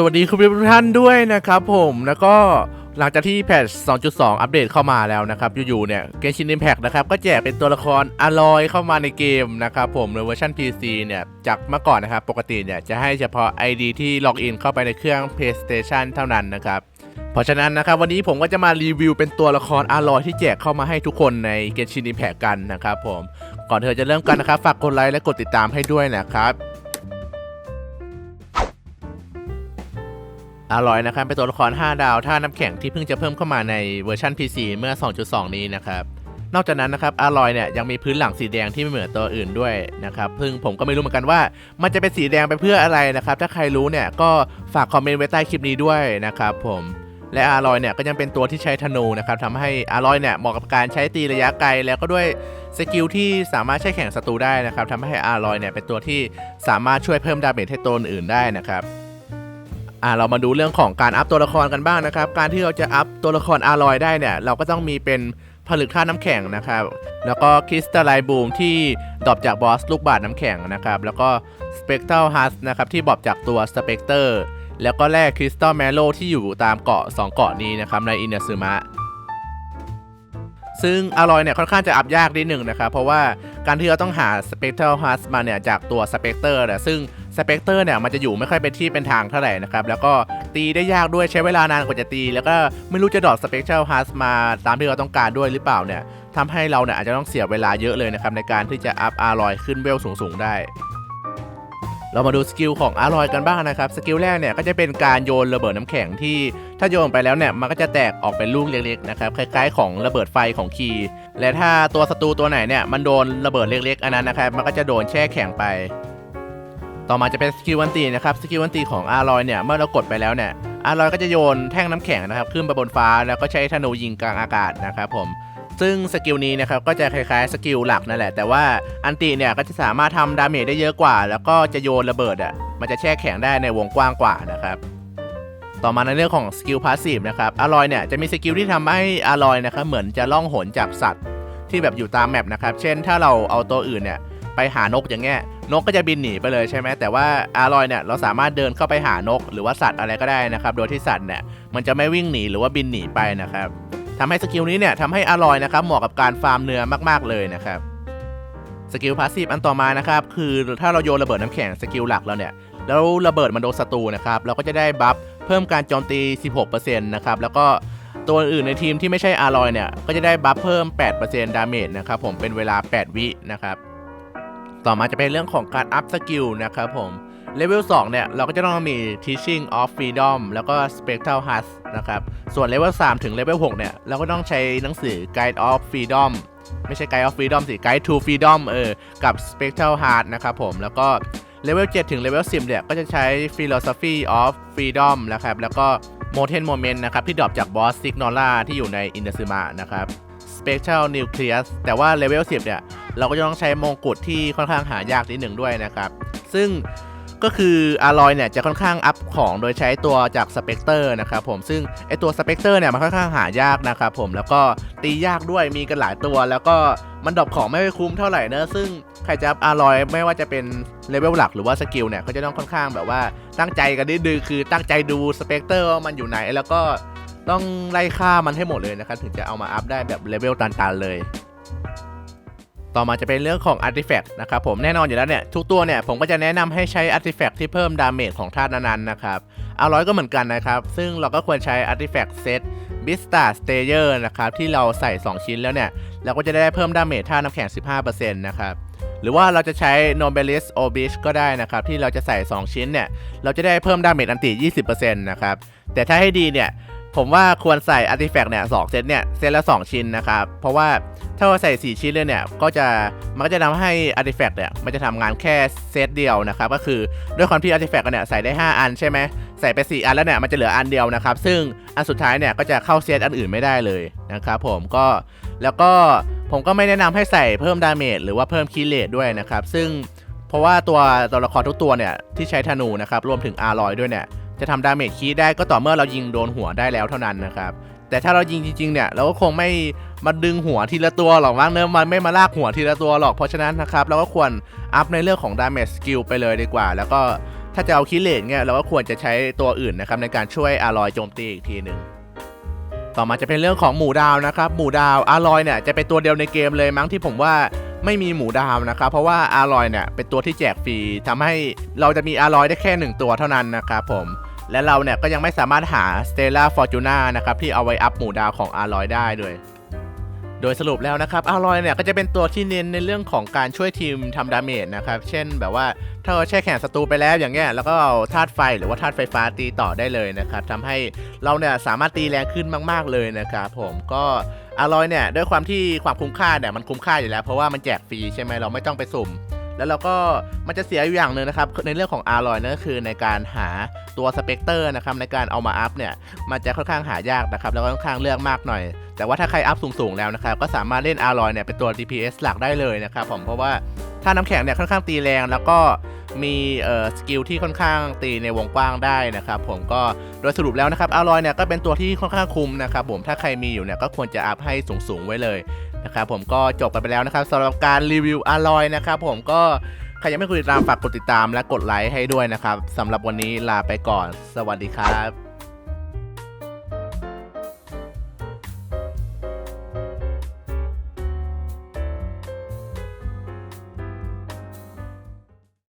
สวัสดีคุณผู้ชมทุกท่านด้วยนะครับผมแล้วก็หลังจากที่แพทช์2.2 อัปเดตเข้ามาแล้วนะครับ อยู่ ๆ เนี่ยเกมชิน i ิ p แพ t นะครับ ก็แจกเป็นตัวละครอลอยเข้ามาในเกมนะครับผมในเวอร์ชัน PC เนี่ย จากเมื่อก่อนนะครับ ปกติเนี่ย จะให้เฉพาะ ID ที่ล็อกอินเข้าไปในเครื่อง PlayStation เท่านั้นนะครับเพราะฉะนั้นนะครับวันนี้ผมก็จะมารีวิวเป็นตัวละครอลอยที่แจกเข้ามาให้ทุกคนในเกมชิน i ิ p แพ t กันนะครับผมก่อนเราจะเริ่มกันนะครับฝากกดไลค์และกดติดตามให้ด้วยนะครับ อร่อยนะครับเป็นตัวละคร 5 ดาวท่าน้ำแข็งที่เพิ่งจะเพิ่มเข้ามาในเวอร์ชัน PC เมื่อ 2.2 นี้นะครับ นอกจากนั้นนะครับอร่อยเนี่ยยังมีพื้นหลังสีแดงที่ไม่เหมือนตัวอื่นด้วยนะครับซึ่งผมก็ไม่รู้เหมือนกันว่า มันจะเป็นสีแดงไปเพื่ออะไรนะครับ ถ้าใครรู้เนี่ยก็ฝากคอมเมนต์ไว้ใต้คลิปนี้ด้วยนะครับผมและอารอยเนี่ยก็ยังเป็นตัวที่ใช้ธนูนะครับทำให้อารอยเนี่ยเหมาะกับการใช้ตีระยะไกล แล้วก็ด้วยสกิลที่สามารถใช้แข่งศัตรูได้นะครับทำให้อารอยเนี่ยเป็นตัวที่สามารถช่วยเพิ่มดาเมจให้ตัวอื่นได้นะครับ อ่าเรามาดูเรื่องของการอัพตัวละครกันบ้างนะครับ การที่เราจะอัพตัวละครอารอยได้เนี่ย เราก็ต้องมีเป็นผลึกท่าตุน้ำแข็งนะครับ แล้วก็คริสตัลไลบูมที่ดรอปจากบอสลูกบาศน้ำแข็งนะครับ แล้วก็สเปกเตอร์ฮัสนะครับที่ดรอปจากตัวสเปกเตอร์แล้วก็แร่คริสตัลแมโลที่อยู่ตามเกาะ 2 เกาะนี้นะครับในอินเนซึมะซึ่งอร่อยเนี่ยค่อนข้างจะอัพยากนิดหนึ่งนะครับ เพราะว่าการที่เราต้องหา Spectral h u s มาเนี่ยจากตัว Spectre เนี่ยซึ่ง Spectre เนี่ยมันจะอยู่ไม่ค่อยเป็นที่เป็นทางเท่าไหร่นะครับ แล้วก็ตีได้ยากด้วยใช้เวลานานกว่าจะตี แล้วก็ไม่รู้จะดรอป Spectral h u s มาตามที่เราต้องการด้วยหรือเปล่าเนี่ยทำให้เราเนี่ยอาจจะต้องเสียเวลาเยอะเลยนะครับในการที่จะอัพอารอยขึ้นเวลสูงๆได้เรามาดูสกิลของอารอยกันบ้างนะครับ สกิลแรกเนี่ยก็จะเป็นการโยนระเบิดน้ำแข็งที่ ถ้าโยนไปแล้วเนี่ยมันก็จะแตกออกเป็นลูกเล็กๆนะครับคล้ายๆ ของระเบิดไฟของคีและถ้าตัวศัตรูตัวไหนเนี่ยมันโดนระเบิดเล็กๆ อันนั้นนะครับมันก็จะโดนแช่แข็งไป ต่อมาจะเป็นสกิลวันตีนะครับสกิลวันตีของอารอยเนี่ยเมื่อเรากดไปแล้วเนี่ยอารอยก็จะโยนแท่งน้ำแข็งนะครับขึ้นไปบนฟ้าแล้วก็ใช้ธนูยิงกลางอากาศนะครับผมซึ่งสกิลนี้นะครับก็จะคล้ายๆสกิลหลักนั่นแหละแต่ว่าอันติเนี่ยก็จะสามารถทำดาเมจได้เยอะกว่า แล้วก็จะโยนระเบิดอะมันจะแช่แข็งได้ในวงกว้างกว่านะครับต่อมาในเรื่องของสกิลพาสซีฟนะครับอารอยเนี่ยจะมีสกิลที่ทำให้อารอยนะครับเหมือนจะล่องหนจากสัตว์ที่แบบอยู่ตามแมปนะครับเช่นถ้าเราเอาตัวอื่นเนี่ย ไปหานกอย่างเงี้ยนกก็จะบินหนีไปเลยใช่ไหมแต่ว่าอารอยเนี่ยเราสามารถเดินเข้าไปหานก หรือว่าสัตว์อะไรก็ได้นะครับ โดยที่สัตว์เนี่ยมันจะไม่วิ่งหนีหรือว่าบินหนีไปนะครับทำให้สกิลนี้เนี่ยทำให้อร่อยนะครับเหมาะกับการฟาร์มเนื้อมากๆเลยนะครับสกิลพาสซีฟอันต่อมานะครับคือถ้าเราโยนระเบิดน้ำแข็งสกิลหลักเราเนี่ยแล้วระเบิดมันโดนศัตรูนะครับเราก็จะได้บัฟเพิ่มการโจมตี 16%นะครับแล้วก็ตัวอื่นในทีมที่ไม่ใช่อารอยเนี่ยก็จะได้บัฟเพิ่ม 8%ดาเมจนะครับผมเป็นเวลา 8 วินะครับ ต่อมาจะเป็นเรื่องของการอัพสกิลนะครับผมเลเวล2เนี่ย เราก็จะต้องมี Teaching of Freedom แล้วก็ Spectral h u s นะครับ ส่วนเลเวล3ถึงเลเวล6เนี่ย เราก็ต้องใช้หนังสือ Guide of Freedom ไม่ใช่ Guide of Freedom สิ Guide to Freedom เออ กับ Spectral h u s นะครับผม แล้วก็เลเวล7ถึงเลเวล10 เนี่ย ก็จะใช้ Philosophy of Freedom นะครับ แล้วก็ Moten Moment นะครับ ที่ดรอปจากบอส Signora ที่อยู่ใน i n d e s u m a นะครับ Spectral Nucleus แต่ว่าเลเวล10 เนี่ย เราก็จะต้องใช้มงกุฎที่ค่อนข้างหายากนิดหนึ่งด้วยนะครับ ซึ่งก็คืออารอยเนี่ยจะค่อนข้างอัพของโดยใช้ตัวจากสเปกเตอร์นะครับผมซึ่งไอตัวสเปกเตอร์เนี่ยมันค่อนข้างหายากนะครับผมแล้วก็ตียากด้วยมีกันหลายตัว แล้วก็มันดรอปของไม่คุ้มเท่าไหร่นะซึ่งใครจะอารอยไม่ว่าจะเป็นเลเวลหลักหรือว่าสกิลเนี่ยก็จะต้องค่อนข้างแบบว่าตั้งใจกันนิดนึงคือตั้งใจดูสเปกเตอร์ว่ามันอยู่ไหนแล้วก็ต้องไล่ฆ่ามันให้หมดเลยนะครับถึงจะเอามาอัพได้แบบเลเวลตันๆเลย ต่อมาจะเป็นเรื่องของอาร์ติแฟกต์นะครับผมแน่นอนอยู่แล้วเนี่ยทุกตัวเนี่ยผมก็จะแนะนำให้ใช้อาร์ติแฟกต์ที่เพิ่มดาเมจของธาตุนั้นๆนะครับอาร้อยก็เหมือนกันนะครับ ซึ่งเราก็ควรใช้อาร์ติแฟกต์เซตบิสตาสเตเยอร์นะครับที่เราใส่ 2 ชิ้นแล้วเนี่ยเราก็จะได้เพิ่มดาเมจธาตุน้ำแข็ง 15%นะครับหรือว่าเราจะใช้ Nobelis Obis ก็ได้นะครับที่เราจะใส่ 2 ชิ้นเนี่ยเราจะได้เพิ่มดาเมจอันติ 20%นะครับแต่ถ้าให้ดีเนี่ย ผมว่าควรใส่อาร์ติแฟกต์เนี่ยสเซตเนี่ยเซตละ 2 ชิ้นนะครับ เพราะว่าถ้าเราใส่ 4 ชิ้นเลยเนี่ย ก็จะมันก็จะทำให้อาร์ติแฟกต์เนี่ยมันจะทำงานแค่เซตเดียวนะครับ ก็คือด้วยความที่อาร์ติแฟกต์เนี่ยใส่ได้ 5 อันใช่ไหมใส่ไป 4 อันแล้วเนี่ยมันจะเหลืออันเดียวนะครับ ซึ่งอันสุดท้ายเนี่ยก็จะเข้าเซตอันอื่นไม่ได้เลยนะครับผมก็แล้วก็ผมก็ไม่แนะนำให้ใส่เพิ่มดาเมจหรือว่าเพิ่มคีเลตด้วยนะครับซึ่งเพราะว่าตัวตัวละครทุกตัวเนี่ยที่ใช้ธนูนะครับรวมถึงอารอยด้วยเนี่ย จะทำดาเมจคีได้ก็ต่อเมื่อเรายิงโดนหัวได้แล้วเท่านั้นนะครับ แต่ถ้าเรายิงจริงๆเนี่ยเราก็คงไม่มาดึงหัวทีละตัวหรอกมั้งเนอะมันไม่มาลากหัวทีละตัวหรอกเพราะฉะนั้นนะครับเราก็ควรอัพในเรื่องของดาเมจสกิลไปเลยดีกว่า แล้วก็ถ้าจะเอาคิเลนเนี่ยเราก็ควรจะใช้ตัวอื่นนะครับในการช่วยอารอยโจมตีอีกทีหนึ่งต่อมาจะเป็นเรื่องของหมูดาวนะครับหมูดาวอารอยเนี่ยจะเป็นตัวเดียวในเกมเลยมั้งที่ผมว่าไม่มีหมูดาวนะครับเพราะว่าอารอยเนี่ยเป็นตัวที่แจกฟรีทำให้เราจะมีอารอยได้แค่หนึ่งตัวเท่านั้นนะครับผม และเราเนี่ยก็ยังไม่สามารถหา Stella Fortuna นะครับที่เอาไว้อัพหมู่ดาวของอารอยได้ด้วยโดยสรุปแล้วนะครับอารอยเนี่ยก็จะเป็นตัวที่เน้นในเรื่องของการช่วยทีมทำดาเมจนะครับ เช่นแบบว่าถ้าเราแช่แข็งศัตรูไปแล้วอย่างเงี้ยแล้วก็เอาธาตุไฟหรือว่าธาตุไฟฟ้าตีต่อได้เลยนะครับทำให้เราเนี่ยสามารถตีแรงขึ้นมาก ๆเลยนะครับผมก็อารอยเนี่ยด้วยความที่ความคุ้มค่าเนี่ยมันคุ้มค่าอยู่แล้ว เพราะว่ามันแจกฟรีใช่ไหมเราไม่ต้องไปสุ่ม แล้วเราก็มันจะเสียอยู่อย่างหนึ่งนะครับ ในเรื่องของอารอยนั่นก็คือในการหาตัวสเปกเตอร์นะครับในการเอามาอัพเนี่ยมันจะค่อนข้างหายากนะครับแล้วก็ค่อนข้างเลือกมากหน่อย แต่ว่าถ้าใครอัพสูงๆแล้วนะครับก็สามารถเล่นอารอยเนี่ยเป็นตัว DPS หลักได้เลยนะครับผมเพราะว่าถ้าน้ำแข็งเนี่ยค่อนข้างตีแรงแล้วก็ มีเอ่อสกิลที่ค่อนข้างตีในวงกว้างได้นะครับผมก็โดยสรุปแล้วนะครับอารอยเนี่ยก็เป็นตัวที่ค่อนข้างคุมนะครับผมถ้าใครมีอยู่เนี่ยก็ควรจะอัพให้สูงๆไว้เลยนะครับผมก็จบกันไปแล้วนะครับสำหรับการรีวิวอารอยนะครับผมก็ใครยังไม่กดติดตามฝากกดติดตามและกดไลค์ให้ด้วยนะครับสำหรับวันนี้ลาไปก่อน สวัสดีครับ